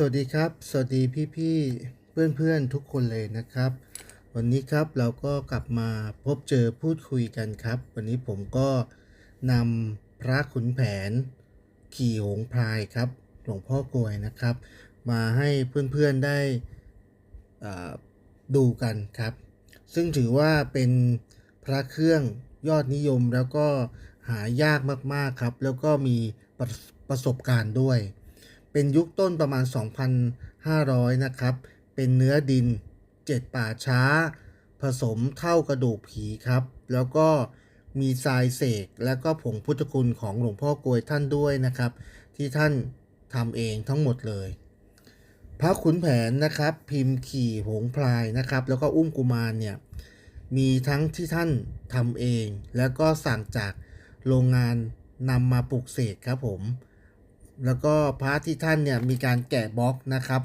สวัสดีครับ สวัสดีพี่ๆ เพื่อนๆ ทุกคนเลยนะครับ วันนี้ครับเราก็กลับมาพบเจอพูดคุยกันครับ วันนี้ผมก็นำพระขุนแผน ขี่หงพรายครับ หลวงพ่อกลวยนะครับ มาให้เพื่อนๆได้ดูกันครับ ซึ่งถือว่าเป็นพระเครื่องยอดนิยมแล้วก็หายากมากๆครับ แล้วก็มีประประสบการณ์ด้วย เป็นยุคต้นประมาณ 2,500 นะครับ เป็นเนื้อดิน 7 ป่าช้า ผสมเท่ากระดูกผีครับ แล้วก็มีทรายเสก และก็ผงพุทธคุณของหลวงพ่อกวยท่านด้วยนะครับ ที่ท่านทำเองทั้งหมดเลย พระขุนแผนนะครับ พิมพ์ขี่หงพลายนะครับ แล้วก็อุ้มกุมารเนี่ยมีทั้งที่ท่านทำเอง แล้วก็สั่งจากโรงงานนำมาปลูกเสกครับผม แล้วก็พระที่ท่านเนี่ยมีการแกะบล็อกนะครับ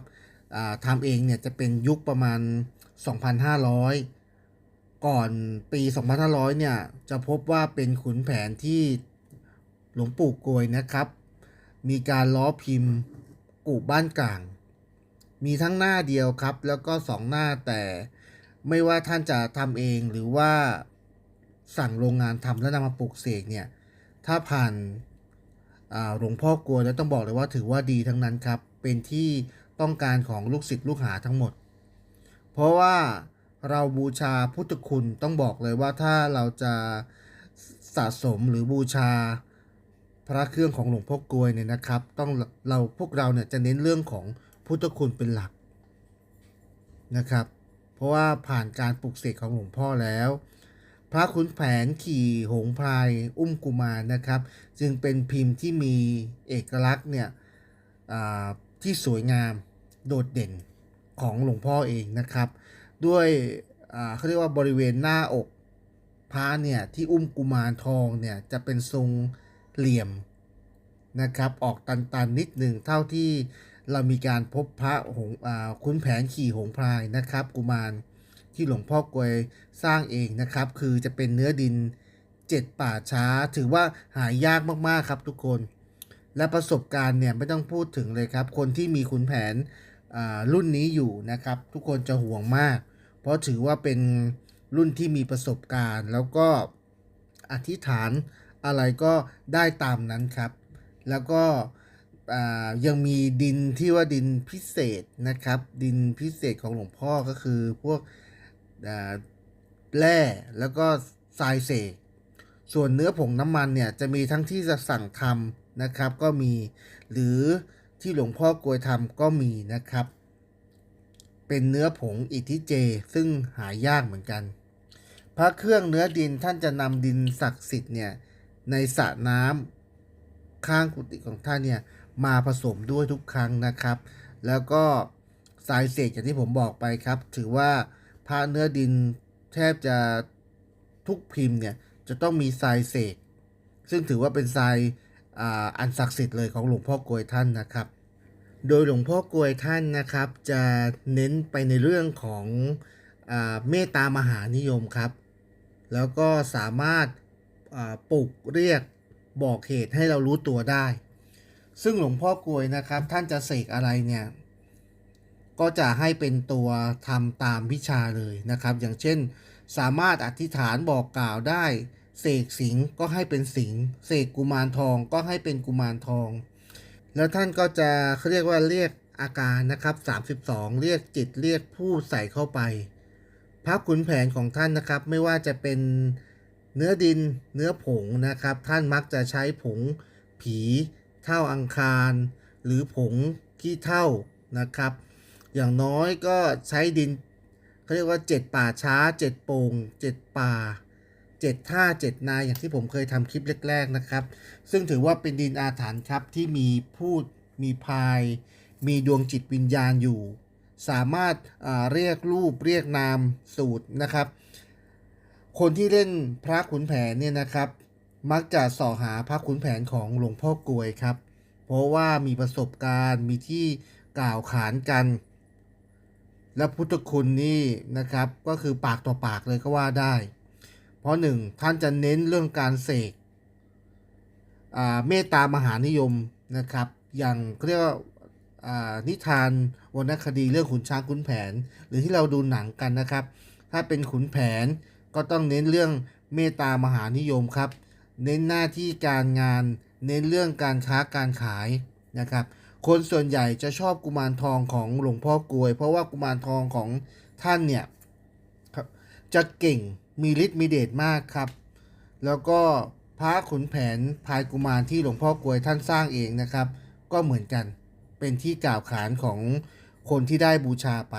ทำเองเนี่ยจะเป็นยุคประมาณ 2,500 ก่อนปี 2,500 เนี่ยจะพบว่าเป็นขุนแผนที่หลวงปู่โกยนะครับ มีการล้อพิมพ์กูบ้านกลาง มีทั้งหน้าเดียวครับ แล้วก็สองหน้าแต่ไม่ว่าท่านจะทำเองหรือว่าสั่งโรงงานทำแล้วนำมาปลูกเสกเนี่ย ถ้าผ่าน หลวงพ่อกลัวแล้วต้องบอกเลยว่าถือว่าดีทั้งนั้นครับ เป็นที่ต้องการของลูกศิษย์ลูกหาทั้งหมด เพราะว่าเราบูชาพุทธคุณต้องบอกเลยว่าถ้าเราจะสะสมหรือบูชาพระเครื่องของหลวงพ่อกลวยเนี่ยนะครับ ต้องเราพวกเราเนี่ยจะเน้นเรื่องของพุทธคุณเป็นหลักนะครับ เพราะว่าผ่านการปลุกเสกของหลวงพ่อแล้ว พระขุนแผนขี่หงพลายอุ้มกุมารนะครับ จึงเป็นพิมพ์ที่มีเอกลักษณ์เนี่ยที่สวยงามโดดเด่นของหลวงพ่อเองนะครับ ด้วยเขาเรียกว่าบริเวณหน้าอกพระเนี่ยที่อุ้มกุมารทองเนี่ยจะเป็นทรงเหลี่ยมนะครับ ออกตันๆนิดหนึ่งเท่าที่เรามีการพบพระหงส์อ่าขุนแผนขี่หงพลายนะครับ กุมาร ที่หลวงพ่อกวยสร้างเองนะครับ คือจะเป็นเนื้อดินเจ็ดป่าช้า ถือว่าหายากมากๆครับทุกคน และประสบการณ์เนี่ยไม่ต้องพูดถึงเลยครับ คนที่มีขุนแผนรุ่นนี้อยู่นะครับ ทุกคนจะห่วงมาก เพราะถือว่าเป็นรุ่นที่มีประสบการณ์ แล้วก็อธิษฐานอะไรก็ได้ตามนั้นครับ แล้วก็ยังมีดินที่ว่าดินพิเศษนะครับ ดินพิเศษของหลวงพ่อก็คือพวก แร่แล้วก็ทรายเสกส่วนเนื้อผงน้ำมันเนี่ยจะมีทั้งที่จะสั่งทำนะครับ ก็มี หรือที่หลวงพ่อกลวยทำก็มีนะครับ เป็นเนื้อผงอิทิเจ ซึ่งหายากเหมือนกัน พระเครื่องเนื้อดินท่านจะนำดินศักดิ์สิทธิ์เนี่ยในสระน้ำข้างกุฏิของท่านเนี่ยมาผสมด้วยทุกครั้งนะครับ แล้วก็สายเสกอย่างที่ผมบอกไปครับ ถือว่า พระเนื้อดินแทบจะทุกพิมพ์เนี่ยจะต้องมีทรายเสก ซึ่งถือว่าเป็นทรายอันศักดิ์สิทธิ์เลยของหลวงพ่อกลวยท่านนะครับ โดยหลวงพ่อกลวยท่านนะครับ จะเน้นไปในเรื่องของอเมตตามหานิยมครับ แล้วก็สามารถาปลุกเรียกบอกเหตุให้เรารู้ตัวได้ ซึ่งหลวงพ่อกลวยนะครับ ท่านจะเสกอะไรเนี่ย ก็จะให้เป็นตัวทำตามวิชาเลยนะครับ อย่างเช่น สามารถอธิษฐานบอกกล่าวได้ เสกสิงก็ให้เป็นสิงเสกกุมารทองก็ให้เป็นกุมารทอง แล้วท่านก็จะเขาเรียกว่าเรียกอาการนะครับ 32 เรียกจิตเรียกผู้ใส่เข้าไป พระขุนแผนของท่านนะครับ ไม่ว่าจะเป็นเนื้อดินเนื้อผงนะครับ ท่านมักจะใช้ผงผีเท่าอังคาร หรือผงขี้เท่านะครับ อย่างน้อยก็ใช้ดินเขาเรียกว่าเจ็ดป่าช้าเจ็ดโป่งเจ็ดป่าเจ็ดท่าเจ็ดนายอย่างที่ผมเคยทำคลิปแรกๆนะครับ ซึ่งถือว่าเป็นดินอาถรรพ์ครับที่มีพูดมีพาย มีดวงจิตวิญญาณอยู่ สามารถาเรียกรูปเรียกนามสูตรนะครับ คนที่เล่นพระขุนแผนเนี่ยนะครับ มักจะส่อหาพระขุนแผนของหลวงพ่อกลวยครับ เพราะว่ามีประสบการณ์มีที่กล่าวขานกัน และพุทธคุณนี่นะครับก็คือปากต่อปากเลยก็ว่าได้ เพราะหนึ่งท่านจะเน้นเรื่องการเสกเมตตามหานิยมนะครับ อย่างเรียกว่านิทานวรรณคดีเรื่องขุนช้างขุนแผน หรือที่เราดูหนังกันนะครับ ถ้าเป็นขุนแผนก็ต้องเน้นเรื่องเมตตามหานิยมครับ เน้นหน้าที่การงาน เน้นเรื่องการค้าการขายนะครับ คนส่วนใหญ่จะชอบกุมารทองของหลวงพ่อกลวย เพราะว่ากุมารทองของท่านเนี่ยครับจะเก่งมีฤทธิ์มีเดชมากครับ แล้วก็พระขุนแผนพายกุมารที่หลวงพ่อกลวยท่านสร้างเองนะครับ ก็เหมือนกันเป็นที่กล่าวขานของคนที่ได้บูชาไป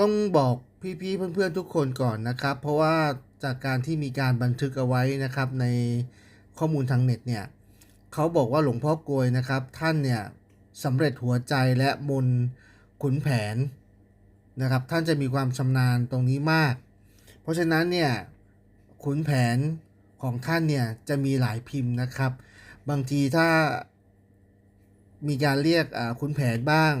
ต้องบอกพี่ๆเพื่อนๆทุกคนก่อนนะครับ เพราะว่าจากการที่มีการบันทึกเอาไว้นะครับในข้อมูลทางเน็ตเนี่ยเขาบอกว่าหลวงพ่อกลวยนะครับ ท่านเนี่ย สำเร็จหัวใจและมนขุนแผนนะครับ ท่านจะมีความชำนาญตรงนี้มาก เพราะฉะนั้นเนี่ยขุนแผนของท่านเนี่ยจะมีหลายพิมพ์นะครับ บางทีถ้ามีการเรียกอ่าขุนแผนบ้าง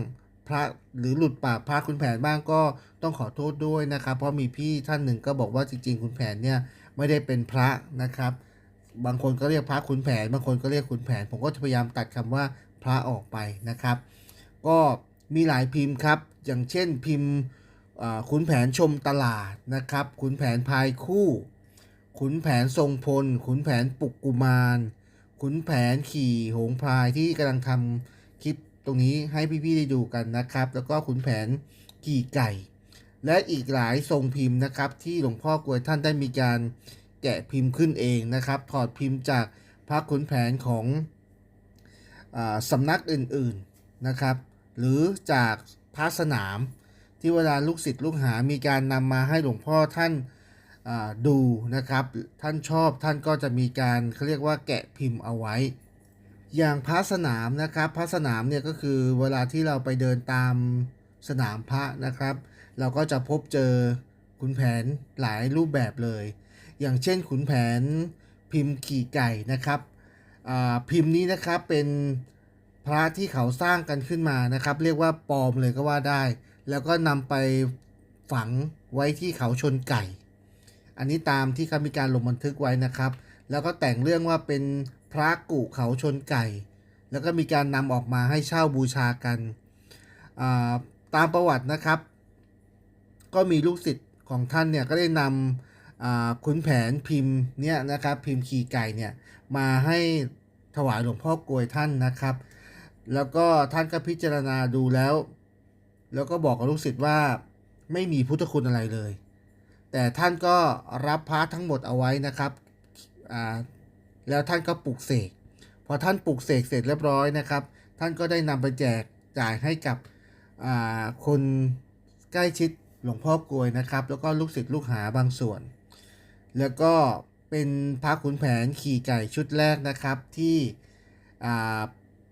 พระหรือหลุดปากพระขุนแผนบ้างก็ต้องขอโทษด้วยนะครับ เพราะมีพี่ท่านหนึ่งก็บอกว่าจริงๆขุนแผนเนี่ยไม่ได้เป็นพระนะครับ บางคนก็เรียกพระขุนแผน บางคนก็เรียกขุนแผน ผมก็จะพยายามตัดคำว่า พระออกไปนะครับ ก็มีหลายพิมพ์ครับ อย่างเช่นพิมพ์ขุนแผนชมตลาดนะครับขุนแผนพายคู่ ขุนแผนทรงพล ขุนแผนปุกกุมารขุนแผนขี่หงพายที่กำลังทำคลิปตรงนี้ให้พี่ๆได้ดูกันนะครับ แล้วก็ขุนแผนขี่ไก่ และอีกหลายทรงพิมพ์นะครับ ที่หลวงพ่อกวยท่านได้มีการแกะพิมพ์ขึ้นเองนะครับ ถอดพิมพ์จากพระขุนแผนของ สำนักอื่นๆนะครับ หรือจากพระสนามที่เวลาลูกศิษย์ลูกหามีการนำมาให้หลวงพ่อท่านดูนะครับ ท่านชอบท่านก็จะมีการเขาเรียกว่าแกะพิมพ์เอาไว้ อย่างพระสนามนะครับพระสนามเนี่ยก็คือเวลาที่เราไปเดินตามสนามพระนะครับ เราก็จะพบเจอขุนแผนหลายรูปแบบเลย อย่างเช่นขุนแผนพิมพ์ขี่ไก่นะครับ พิมพ์นี้นะครับเป็นพระที่เขาสร้างกันขึ้นมานะครับ เรียกว่าปลอมเลยก็ว่าได้ แล้วก็นำไปฝังไว้ที่เขาชนไก่ อันนี้ตามที่เขามีการลงบันทึกไว้นะครับ แล้วก็แต่งเรื่องว่าเป็นพระกุเขาชนไก่ แล้วก็มีการนำออกมาให้เช่าบูชากันาตามประวัตินะครับ ก็มีลูกศิษย์ของท่านเนี่ยก็ได้นำ ขุนแผนพิมพ์เนี่ยนะครับพิมพ์ขีไก่เนี่ยมาให้ถวายหลวงพ่อกลวยท่านนะครับ แล้วก็ท่านก็พิจารณาดูแล้ว แล้วก็บอกกับลูกศิษย์ว่าไม่มีพุทธคุณอะไรเลย แต่ท่านก็รับพระทั้งหมดเอาไว้นะครับแล้วท่านก็ปลุกเสกพอท่านปลุกเสกเสร็จเรียบร้อยนะครับ ท่านก็ได้นำไปแจกจ่ายให้กับคนใกล้ชิดหลวงพ่อกลวยนะครับ แล้วก็ลูกศิษย์ลูกหาบางส่วน แล้วก็เป็นพระขุนแผนขี่ไก่ชุดแรกนะครับที่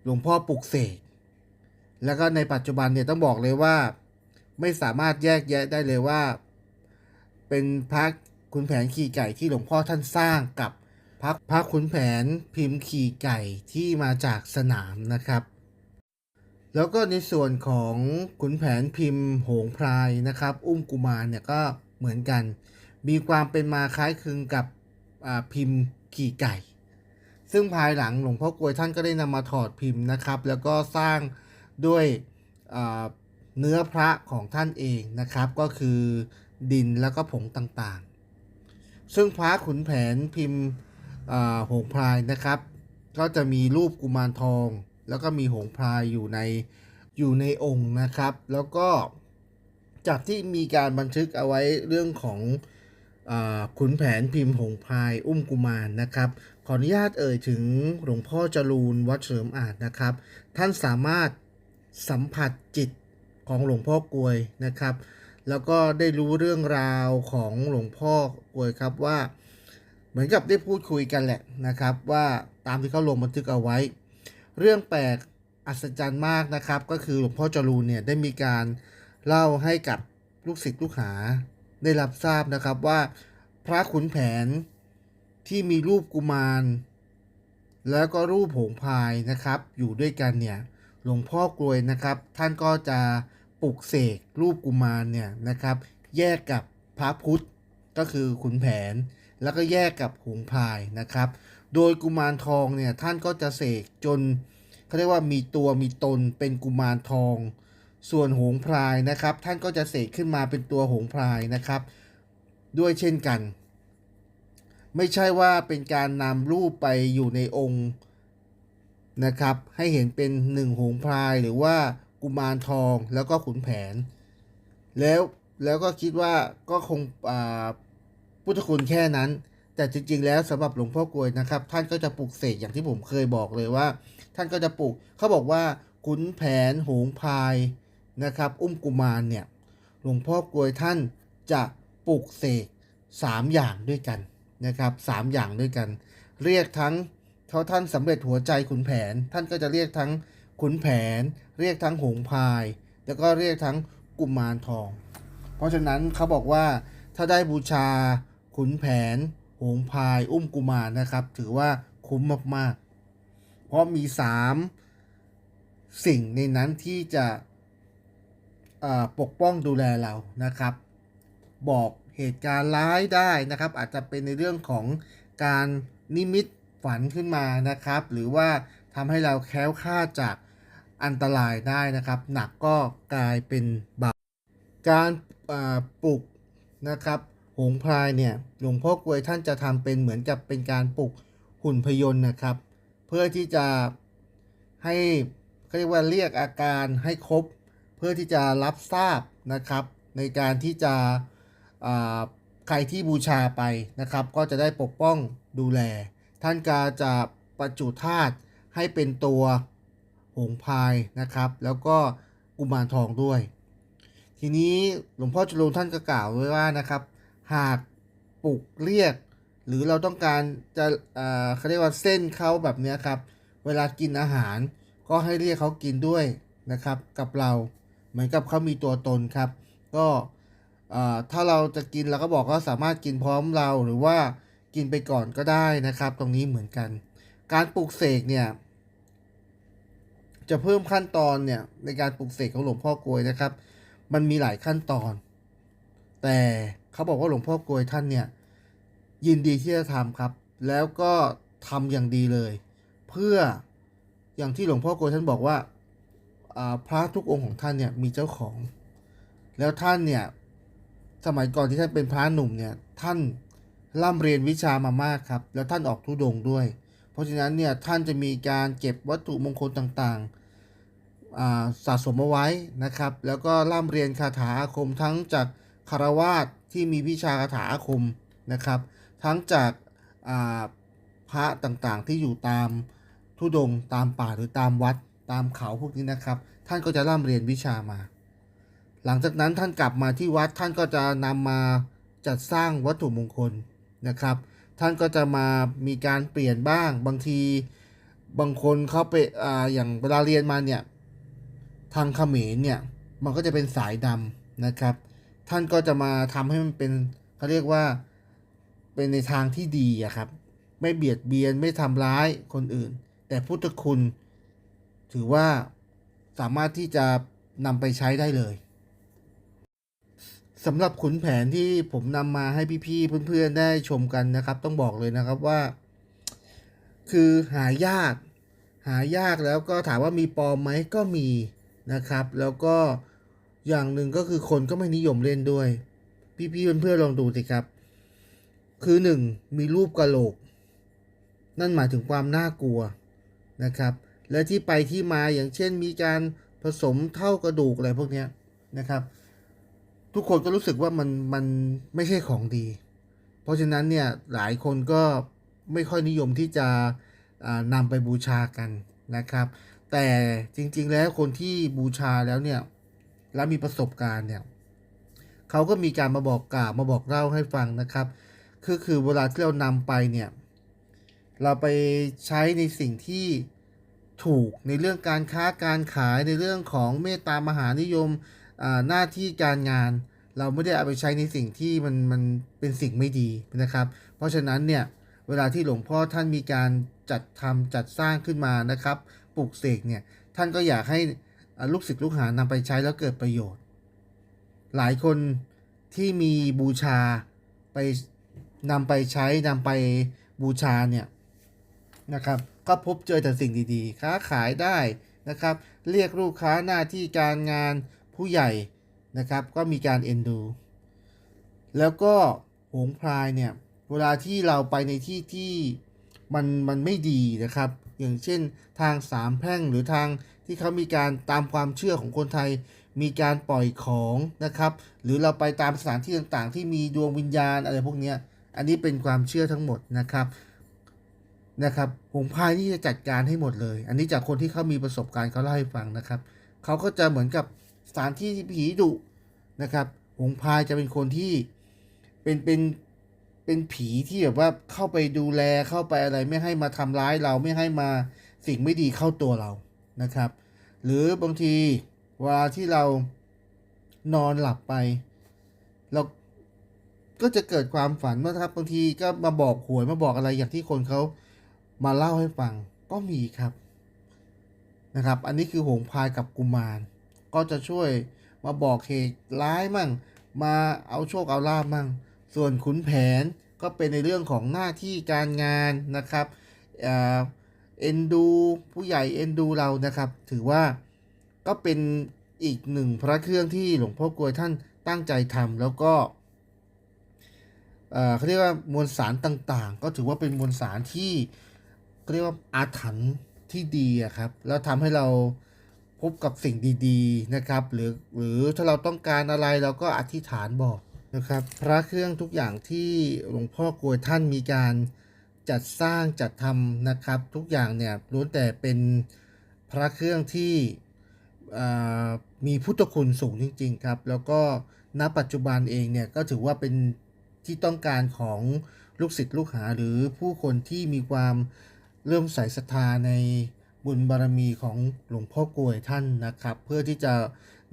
หลวงพ่อปลุกเสก แล้วก็ในปัจจุบันเนี่ยต้องบอกเลยว่า ไม่สามารถแยกแยะได้เลยว่า เป็นพระขุนแผนขี่ไก่ที่หลวงพ่อท่านสร้างกับพระพระขุนแผนพิมพ์ขี่ไก่ที่มาจากสนามนะครับ แล้วก็ในส่วนของขุนแผนพิมพ์โหงพรายนะครับ อุ้มกุมารเนี่ยก็เหมือนกัน มีความเป็นมาคล้ายคลึงกับพิมพ์ขี่ไก่ ซึ่งภายหลังหลวงพ่อกลวยท่านก็ได้นำมาถอดพิมพ์นะครับ แล้วก็สร้างด้วยเนื้อพระของท่านเองนะครับ ก็คือดินแล้วก็ผงต่างๆ ซึ่งพระขุนแผนพิมพ์หงพรายนะครับ ก็จะมีรูปกุมารทอง แล้วก็มีหงพรายอยู่ในอยู่ในองค์นะครับ แล้วก็จากที่มีการบันทึกเอาไว้เรื่องของ ขุนแผนพิมพ์หงพายอุ้มกุมารนะครับ ขออนุญาตเอ่ยถึงหลวงพ่อจรูนวัดเฉลิมอาจนะครับ ท่านสามารถสัมผัสจิตของหลวงพ่อกลวยนะครับ แล้วก็ได้รู้เรื่องราวของหลวงพ่อกลวยครับว่า เหมือนกับได้พูดคุยกันแหละนะครับ ว่าตามที่เขาลงบันทึกเอาไว้ เรื่องแปลกอัศจรรย์มากนะครับ ก็คือหลวงพ่อจรูนเนี่ยได้มีการเล่าให้กับลูกศิษย์ลูกหา ได้รับทราบนะครับว่าพระขุนแผนที่มีรูปกุมาร แล้วก็รูปโหงพายนะครับ อยู่ด้วยกันเนี่ยหลวงพ่อกลวยนะครับ ท่านก็จะปลุกเสกรูปกุมารเนี่ยนะครับ แยกกับพระพุทธก็คือขุนแผน แล้วก็แยกกับหงพายนะครับ โดยกุมารทองเนี่ยท่านก็จะเสกจนเขาเรียกว่ามีตัวมีตนเป็นกุมารทอง ส่วนหงพรายนะครับ ท่านก็จะเสกขึ้นมาเป็นตัวหงพรายนะครับ ด้วยเช่นกัน ไม่ใช่ว่าเป็นการนำรูปไปอยู่ในองค์นะครับ ให้เห็นเป็นหนึ่งหงพรายหรือว่ากุมารทองแล้วก็ขุนแผน แล้วแล้วก็คิดว่าก็คงพุทธคุณแค่นั้น แต่จริงๆ แล้วสำหรับหลวงพ่อกลวยนะครับ ท่านก็จะปลูกเสกอย่างที่ผมเคยบอกเลยว่า ท่านก็จะปลูกเขาบอกว่าขุนแผนหงพาย นะครับ อุ้มกุมารเนี่ยหลวงพ่อกลวยท่านจะปลูกเสกสามอย่างด้วยกันนะครับสามอย่างด้วยกัน เรียกทั้งเขาท่านสำเร็จหัวใจขุนแผน ท่านก็จะเรียกทั้งขุนแผน เรียกทั้งหงพาย แล้วก็เรียกทั้งกุมารทอง เพราะฉะนั้นเขาบอกว่าถ้าได้บูชาขุนแผน หงพายอุ้มกุมารนะครับ ถือว่าคุ้มมากๆ เพราะมีสามสิ่งในนั้นที่จะ ปกป้องดูแลเรานะครับ บอกเหตุการณ์ร้ายได้นะครับ อาจจะเป็นในเรื่องของการนิมิตฝันขึ้นมานะครับ หรือว่าทำให้เราแคล้วคลาดจากอันตรายได้นะครับ หนักก็กลายเป็นเบาการปลุกนะครับหงพรายเนี่ยหลวงพ่อกลวยท่านจะทำเป็นเหมือนกับเป็นการปลุกหุ่นพยนต์นะครับ เพื่อที่จะให้เขาเรียกว่าเรียกอาการให้ครบ พื่อที่จะรับทราบนะครับ ในการที่จะใครที่บูชาไปนะครับ ก็จะได้ปกป้องดูแล ท่านก็จะประจุธาตุให้เป็นตัวหงพายนะครับ แล้วก็กุมารทองด้วย ทีนี้หลวงพ่อจรูนท่านก็กล่าวไว้ว่านะครับ หากปลุกเรียก หรือเราต้องการจะเขาเรียกว่าเส้นเขาแบบนี้ครับ เวลากินอาหารก็ให้เรียกเขากินด้วยนะครับกับเรา เหมือนกับเขามีตัวตนครับ ก็ถ้าเราจะกินเราก็บอกว่าสามารถกินพร้อมเราหรือว่ากินไปก่อนก็ได้นะครับ ตรงนี้เหมือนกัน การปลุกเสกเนี่ย จะเพิ่มขั้นตอนเนี่ยในการปลุกเสกของหลวงพ่อกลวยนะครับ มันมีหลายขั้นตอน แต่เขาบอกว่าหลวงพ่อกลวยท่านเนี่ยยินดีที่จะทำครับ แล้วก็ทำอย่างดีเลย เพื่ออย่างที่หลวงพ่อกลวยท่านบอกว่า พระทุกองค์ของท่านเนี่ยมีเจ้าของ แล้วท่านเนี่ยสมัยก่อนที่ท่านเป็นพระหนุ่มเนี่ยท่านร่ำเรียนวิชามามากครับ แล้วท่านออกทุดงด้วย เพราะฉะนั้นเนี่ยท่านจะมีการเก็บวัตถุมงคลต่างๆอ่าสะสมเอาไว้นะครับ แล้วก็ร่ำเรียนคาถาอาคมทั้งจากคารวาสที่มีวิชาคาถาอาคมนะครับ ทั้งจากพระต่างๆที่อยู่ตามทุดงตามป่าหรือตามวัด ตามเขาพวกนี้นะครับ ท่านก็จะร่ำเรียนวิชามา หลังจากนั้นท่านกลับมาที่วัดท่านก็จะนำมาจัดสร้างวัตถุมงคลนะครับ ท่านก็จะมามีการเปลี่ยนบ้างบางทีบางคนเขาไปอ่าอย่างเวลาเรียนมาเนี่ยทางเขมรเนี่ยมันก็จะเป็นสายดำนะครับ ท่านก็จะมาทำให้มันเป็นเขาเรียกว่าเป็นในทางที่ดีอะครับ ไม่เบียดเบียนไม่ทำร้ายคนอื่น แต่พุทธคุณ ถือว่าสามารถที่จะนำไปใช้ได้เลยสำหรับขุนแผนที่ผมนำมาให้พี่ๆเพื่อนๆได้ชมกันนะครับ ต้องบอกเลยนะครับว่า คือหายาก หายากแล้วก็ถามว่ามีปลอมไหมก็มีนะครับ แล้วก็อย่างหนึ่งก็คือคนก็ไม่นิยมเล่นด้วย พี่ๆเพื่อนๆลองดูสิครับ คือหนึ่งมีรูปกระโหลก นั่นหมายถึงความน่ากลัวนะครับ และที่ไปที่มาอย่างเช่นมีการผสมเท่ากระดูกอะไรพวกนี้นะครับ ทุกคนก็รู้สึกว่ามันมันไม่ใช่ของดี เพราะฉะนั้นเนี่ยหลายคนก็ไม่ค่อยนิยมที่จะนำไปบูชากันนะครับ แต่จริงๆแล้วคนที่บูชาแล้วเนี่ยแล้วมีประสบการณ์เนี่ยเขาก็มีการมาบอกกล่าวมาบอกเล่าให้ฟังนะครับ คือคือเวลาที่เรานำไปเนี่ยเราไปใช้ในสิ่งที่ ถูกในเรื่องการค้าการขายในเรื่องของเมตตามหานิยมหน้าที่การงาน เราไม่ได้เอาไปใช้ในสิ่งที่มันมันเป็นสิ่งไม่ดีนะครับ เพราะฉะนั้นเนี่ยเวลาที่หลวงพ่อท่านมีการจัดทำจัดสร้างขึ้นมานะครับปลูกเสกเนี่ยท่านก็อยากให้ลูกศิษย์ลูกหานำไปใช้แล้วเกิดประโยชน์ หลายคนที่มีบูชาไปนำไปใช้นำไปบูชาเนี่ย นะครับ ก็พบเจอแต่สิ่งดีๆ ค้าขายได้นะครับ เรียกลูกค้าหน้าที่การงานผู้ใหญ่นะครับ ก็มีการเอ็นดู แล้วก็หงพลายเนี่ย เวลาที่เราไปในที่ที่มันมันไม่ดีนะครับ อย่างเช่นทางสามแพร่งหรือทางที่เขามีการตามความเชื่อของคนไทย มีการปล่อยของนะครับ หรือเราไปตามสถานที่ต่างๆ ที่มีดวงวิญญาณอะไรพวกนี้อันนี้เป็นความเชื่อทั้งหมดนะครับ นะครับหงพายนี่จะจัดการให้หมดเลย อันนี้จากคนที่เขามีประสบการณ์เขาเล่าให้ฟังนะครับเขาก็จะเหมือนกับสถานที่ที่ผีดุนะครับหงพายจะเป็นคนที่เป็นเป็นเป็นผีที่แบบว่าเข้าไปดูแลเข้าไปอะไรไม่ให้มาทำร้ายเราไม่ให้มาสิ่งไม่ดีเข้าตัวเรานะครับ หรือบางทีเวลาที่เรานอนหลับไป เราก็จะเกิดความฝันว่าครับบางทีก็มาบอกหวยมาบอกอะไรอย่างที่คนเขา มาเล่าให้ฟังก็มีครับนะครับ อันนี้คือหงพายกับกุมาร ก็จะช่วยมาบอกเหตุร้ายมั่ง มาเอาโชคเอาลาบมั่ง ส่วนขุนแผนก็เป็นในเรื่องของหน้าที่การงานนะครับเอ็นดูผู้ใหญ่เอ็นดูเรานะครับ ถือว่าก็เป็นอีกหนึ่งพระเครื่องที่หลวงพ่อกลวยท่านตั้งใจทำแล้วก็เอ่อเขาเรียกว่ามวลสารต่างๆ ก็ถือว่าเป็นมวลสารที่ เรียกว่าอาถรรพ์ที่ดีอะครับ แล้วทำให้เราพบกับสิ่งดีๆนะครับ หรือหรือถ้าเราต้องการอะไรเราก็อธิษฐานบอกนะครับ พระเครื่องทุกอย่างที่หลวงพ่อกลวยท่านมีการจัดสร้างจัดทำนะครับ ทุกอย่างเนี่ยล้วนแต่เป็นพระเครื่องที่มีพุทธคุณสูงจริง ๆ ครับ แล้วก็ณปัจจุบันเองเนี่ยก็ถือว่าเป็นที่ต้องการของลูกศิษย์ลูกหาหรือผู้คนที่มีความ เริ่มใส่ศรัทธาในบุญบารมีของหลวงพ่อกลวยท่านนะครับ เพื่อที่จะ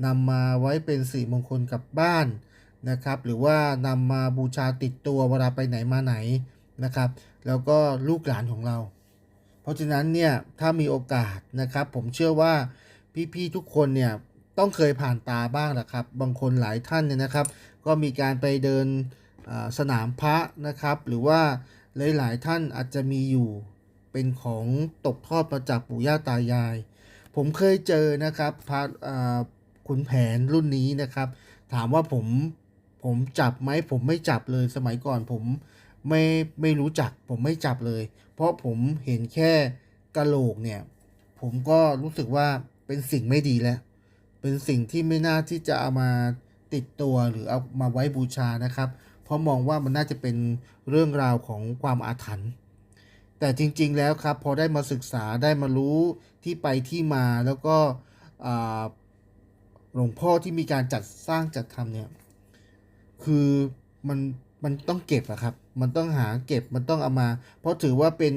นำมาไว้เป็นสีมงคลกับบ้านนะครับ หรือว่านำมาบูชาติดตัวเวลาไปไหนมาไหนนะครับ แล้วก็ลูกหลานของเรา เพราะฉะนั้นเนี่ยถ้ามีโอกาสนะครับ ผมเชื่อว่าพี่ๆทุกคนเนี่ยต้องเคยผ่านตาบ้างแหละครับ บางคนหลายท่านเนี่ยนะครับ ก็มีการไปเดินสนามพระนะครับ หรือว่าหลายๆท่านอาจจะมีอยู่ เป็นของตกทอดมาจากปู่ย่าตายาย ผมเคยเจอนะครับพระอ่าขุนแผนรุ่นนี้นะครับ ถามว่าผมผมจับไหมผมไม่จับเลยสมัยก่อนผมไม่ไม่รู้จักผมไม่จับเลย เพราะผมเห็นแค่กะโหลกเนี่ย ผมก็รู้สึกว่าเป็นสิ่งไม่ดีแล้ว เป็นสิ่งที่ไม่น่าที่จะเอามาติดตัวหรือเอามาไว้บูชานะครับ เพราะมองว่ามันน่าจะเป็นเรื่องราวของความอาถรรพ์ แต่จริง ๆ แล้วครับพอได้มาศึกษาได้มารู้ที่ไปที่มาแล้วก็หลวงพ่อที่มีการจัดสร้างจัดทำเนี่ยคือมันมันต้องเก็บอะครับ มันต้องหาเก็บมันต้องเอามา เพราะถือว่าเป็น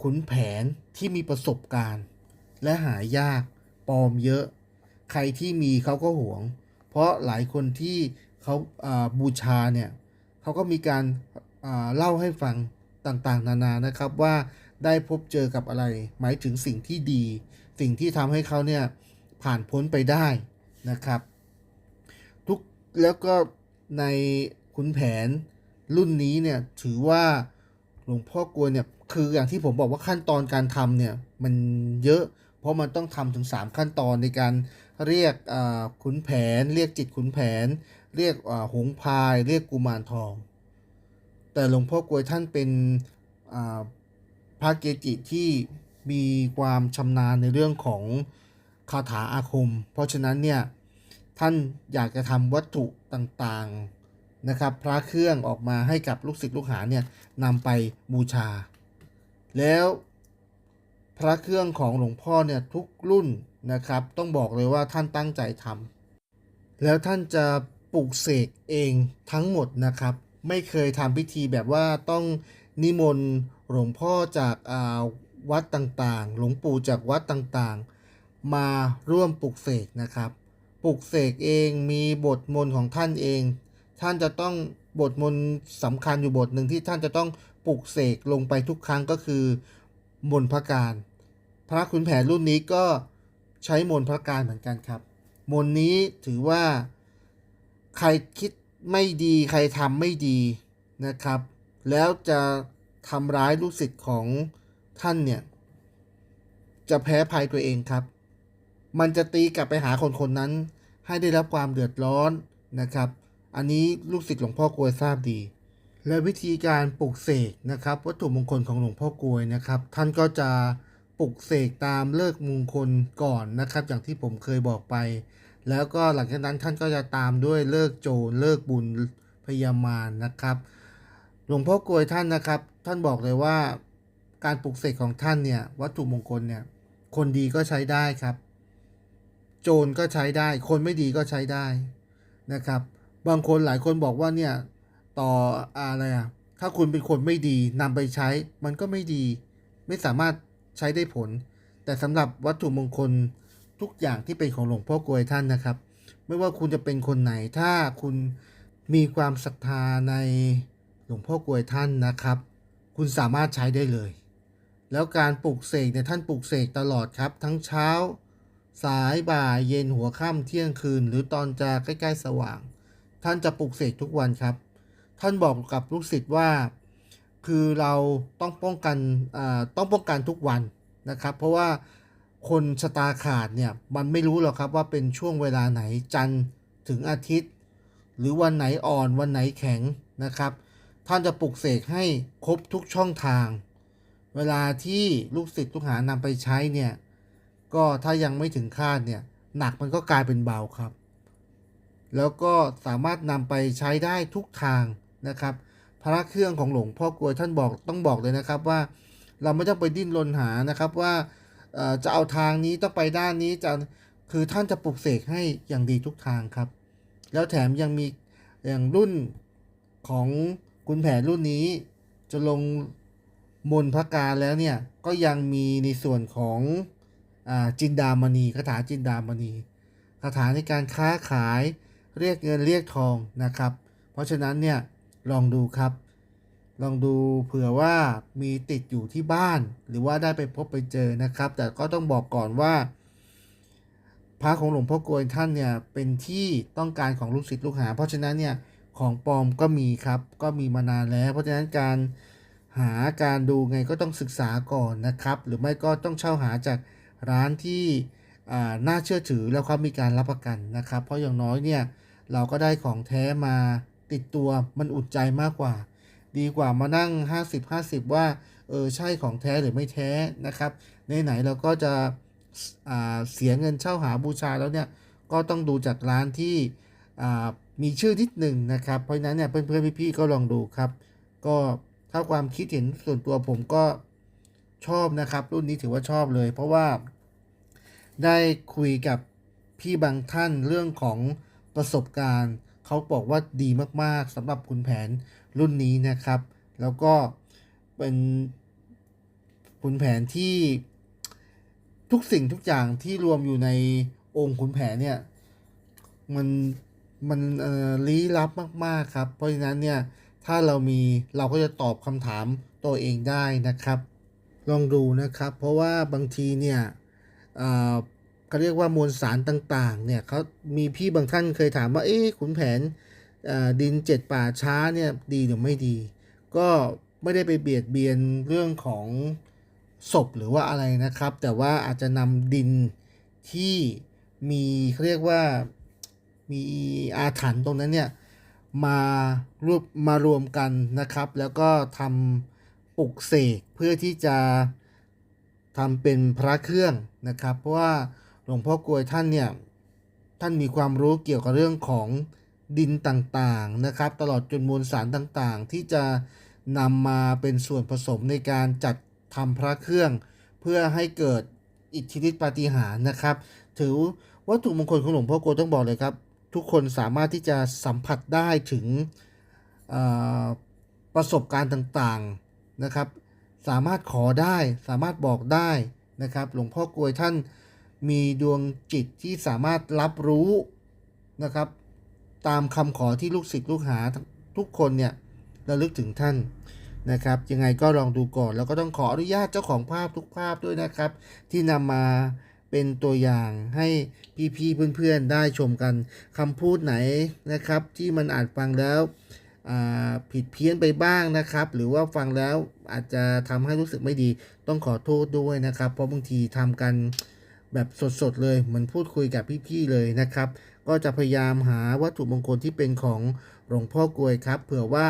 ขุนแผนที่มีประสบการณ์ และหายากปลอมเยอะ ใครที่มีเขาก็หวง เพราะหลายคนที่เขาบูชาเนี่ยเขาก็มีการเล่าให้ฟัง ต่างๆ นานานะครับว่าได้พบเจอกับอะไร หมายถึงสิ่งที่ดี สิ่งที่ทำให้เขาเนี่ยผ่านพ้นไปได้นะครับ ทุกแล้วก็ในขุนแผนรุ่นนี้เนี่ยถือว่าหลวงพ่อกลวยเนี่ยคืออย่างที่ผมบอกว่าขั้นตอนการทำเนี่ยมันเยอะ เพราะมันต้องทำถึง 3 ขั้นตอนในการเรียกขุนแผน เรียกจิตขุนแผน เรียกหงพาย เรียกกุมารทอง แต่หลวงพ่อกลวยท่านเป็นพระเกจิที่มีความชำนาญในเรื่องของคาถาอาคม เพราะฉะนั้นเนี่ยท่านอยากจะทำวัตถุต่างๆนะครับพระเครื่องออกมาให้กับลูกศิษย์ลูกหาเนี่ยนำไปบูชา แล้วพระเครื่องของหลวงพ่อเนี่ยทุกรุ่นนะครับ ต้องบอกเลยว่าท่านตั้งใจทำแล้วท่านจะปลูกเสกเองทั้งหมดนะครับ ไม่เคยทำพิธีแบบว่าต้องนิมนต์หลวงพ่อจากอาวัดต่างๆ หลวงปู่จากวัดต่างๆ มาร่วมปลูกเสกนะครับ ปลุกเสกเองมีบทมนต์ของท่านเอง ท่านจะต้องบทมนต์สำคัญอยู่บทหนึ่งที่ท่านจะต้องปลุกเสกลงไปทุกครั้งก็คือมนต์พระการ พระขุนแผนรุ่นนี้ก็ใช้มนต์พระการเหมือนกันครับ มนต์นี้ถือว่าใครคิด ไม่ดีใครทำไม่ดีนะครับ แล้วจะทำร้ายลูกศิษย์ของท่านเนี่ย จะแพ้ภัยตัวเองครับ มันจะตีกลับไปหาคนคนนั้น ให้ได้รับความเดือดร้อนนะครับ อันนี้ลูกศิษย์หลวงพ่อกลวยทราบดี และวิธีการปลุกเสกนะครับ วัตถุมงคลของหลวงพ่อกลวยนะครับ ท่านก็จะปลุกเสกตามเลิกมงคลก่อนนะครับ อย่างที่ผมเคยบอกไป แล้วก็หลังจากนั้นท่านก็จะตามด้วยเลิกโจรเลิกบุญพยามารนะครับ หลวงพ่อกลวยท่านนะครับ ท่านบอกเลยว่าการปลุกเสกของท่านเนี่ยวัตถุมงคลเนี่ยคนดีก็ใช้ได้ครับ โจรก็ใช้ได้ คนไม่ดีก็ใช้ได้นะครับ บางคนหลายคนบอกว่าเนี่ยต่ออะไรอะถ้าคุณเป็นคนไม่ดีนำไปใช้มันก็ไม่ดี ไม่สามารถใช้ได้ผล แต่สำหรับวัตถุมงคล ทุกอย่างที่เป็นของหลวงพ่อกลวยท่านนะครับ ไม่ว่าคุณจะเป็นคนไหนถ้าคุณมีความศรัทธาในหลวงพ่อกลวยท่านนะครับ คุณสามารถใช้ได้เลย แล้วการปลุกเสกเนี่ยท่านปลุกเสกตลอดครับ ทั้งเช้า สายบ่ายเย็นหัวค่ำเที่ยงคืน หรือตอนจะใกล้ๆสว่าง ท่านจะปลุกเสกทุกวันครับ ท่านบอกกับลูกศิษย์ว่าคือเราต้องป้องกันต้องป้องกันทุกวันนะครับ เพราะว่า คนชะตาขาดเนี่ยมันไม่รู้หรอกครับว่าเป็นช่วงเวลาไหนจันทร์ถึงอาทิตย์ หรือวันไหนอ่อนวันไหนแข็งนะครับ ท่านจะปลุกเสกให้ครบทุกช่องทาง เวลาที่ลูกศิษย์ลูกหานำไปใช้เนี่ยก็ถ้ายังไม่ถึงคาดเนี่ยหนักมันก็กลายเป็นเบาครับ แล้วก็สามารถนำไปใช้ได้ทุกทางนะครับ พระเครื่องของหลวงพ่อกลวยท่านบอกต้องบอกเลยนะครับว่า เราไม่ต้องไปดิ้นรนหานะครับว่า จะเอาทางนี้ต้องไปด้านนี้จะคือท่านจะปลุกเสกให้อย่างดีทุกทางครับ แล้วแถมยังมีอย่างรุ่นของคุณแผนรุ่นนี้ จะลงมนพระการแล้วเนี่ย ก็ยังมีในส่วนของอจินดามณีคาถาจินดามณีคาถาในการค้าขายเรียกเงินเรียกทองนะครับ เพราะฉะนั้นเนี่ยลองดูครับ ลองดูเผื่อว่ามีติดอยู่ที่บ้าน หรือว่าได้ไปพบไปเจอนะครับ แต่ก็ต้องบอกก่อนว่า พระของหลวงพ่อกลวยท่านเนี่ยเป็นที่ต้องการของลูกศิษย์ลูกหา เพราะฉะนั้นเนี่ยของปลอมก็มีครับก็มีมานานแล้ว เพราะฉะนั้นการหาการดูไงก็ต้องศึกษาก่อนนะครับ หรือไม่ก็ต้องเช่าหาจากร้านที่น่าเชื่อถือแล้วเขามีการรับประกันนะครับ เพราะอย่างน้อยเนี่ยเราก็ได้ของแท้มาติดตัวมันอุ่นใจมากกว่า ดีกว่ามานั่ง 50 50 ว่าเออใช่ของแท้หรือไม่แท้นะครับไหนๆเราก็จะเสียเงินเช่าหาบูชาแล้วเนี่ยก็ต้องดูจากร้านที่มีชื่อนิดหนึ่งนะครับ เพราะฉะนั้นเนี่ยเพื่อนๆพี่ๆก็ลองดูครับ ก็ถ้าความคิดเห็นส่วนตัวผมก็ชอบนะครับ รุ่นนี้ถือว่าชอบเลย เพราะว่าได้คุยกับพี่บางท่านเรื่องของประสบการณ์ เขาบอกว่าดีมากๆสำหรับคุณแผน รุ่นนี้นะครับ แล้วก็เป็นคุณแผนที่ทุกสิ่งทุกอย่างที่รวมอยู่ในองค์คุณแผนเนี่ย มันมันลี้ลับมาก ๆ ครับ เพราะฉะนั้นเนี่ย ถ้าเรามีเราก็จะตอบคำถามตัวเองได้นะครับ ลองดูนะครับ เพราะว่าบางทีเนี่ยเขาเรียกว่ามวลสารต่าง ๆ เนี่ยเขามีพี่บางท่านเคยถามว่า เอ๊ะขุนแผน ดินเจ็ดป่าช้าเนี่ยดีหรือไม่ดี ก็ไม่ได้ไปเบียดเบียนเรื่องของศพหรือว่าอะไรนะครับ แต่ว่าอาจจะนำดินที่มีเขาเรียกว่ามีอาถรรพ์ตรงนั้นเนี่ยมารวบมารวมกันนะครับ แล้วก็ทำปลุกเสกเพื่อที่จะทำเป็นพระเครื่องนะครับ เพราะว่าหลวงพ่อกลวยท่านเนี่ยท่านมีความรู้เกี่ยวกับเรื่องของ ดินต่างๆนะครับ ตลอดจนมวลสารต่างๆ ที่จะนำมาเป็นส่วนผสมในการจัดทำพระเครื่อง เพื่อให้เกิดอิทธิฤทธิปาฏิหาริย์นะครับ ถือวัตถุมงคลของหลวงพ่อโกยต้องบอกเลยครับ ทุกคนสามารถที่จะสัมผัสได้ถึงประสบการณ์ต่างๆนะครับ สามารถขอได้สามารถบอกได้นะครับ หลวงพ่อกลวยท่านมีดวงจิตที่สามารถรับรู้นะครับ ตามคำขอที่ลูกศิษย์ลูกหาทุกคนเนี่ยระลึกถึงท่านนะครับ ยังไงก็ลองดูก่อนแล้วก็ต้องขออนุญาตเจ้าของภาพทุกภาพด้วยนะครับ ที่นำมาเป็นตัวอย่างให้พี่ๆเพื่อนๆได้ชมกันคำพูดไหนนะครับ ที่มันอาจฟังแล้วผิดเพี้ยนไปบ้างนะครับ หรือว่าฟังแล้วอาจจะทำให้รู้สึกไม่ดี ต้องขอโทษด้วยนะครับ เพราะบางทีทำกันแบบสดๆเลยเหมือนพูดคุยกับพี่ๆเลยนะครับ ก็จะพยายามหาวัตถุมงคลที่เป็นของหลวงพ่อกลวยครับ เผื่อว่า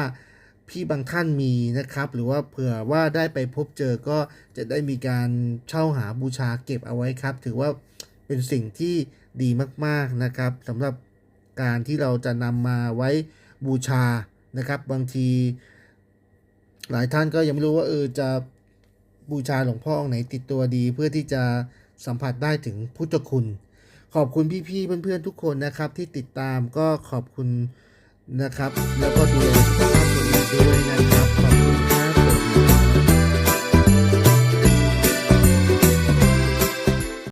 พี่บางท่านมีนะครับ หรือว่าเผื่อว่าได้ไปพบเจอก็จะได้มีการเช่าหาบูชาเก็บเอาไว้ครับ ถือว่าเป็นสิ่งที่ดีมากๆนะครับสำหรับการที่เราจะนำมาไว้บูชานะครับ บางที หลายท่านก็ยังไม่รู้ว่าเออจะบูชาหลวงพ่อองค์ไหนติดตัวดี เพื่อที่จะสัมผัสได้ถึงพุทธคุณ ขอบคุณพี่ๆเพื่อนๆทุกคนนะครับ ที่ติดตามก็ขอบคุณนะครับ แล้วก็ดูแลสุขภาพตัวเองด้วยนะครับขอบ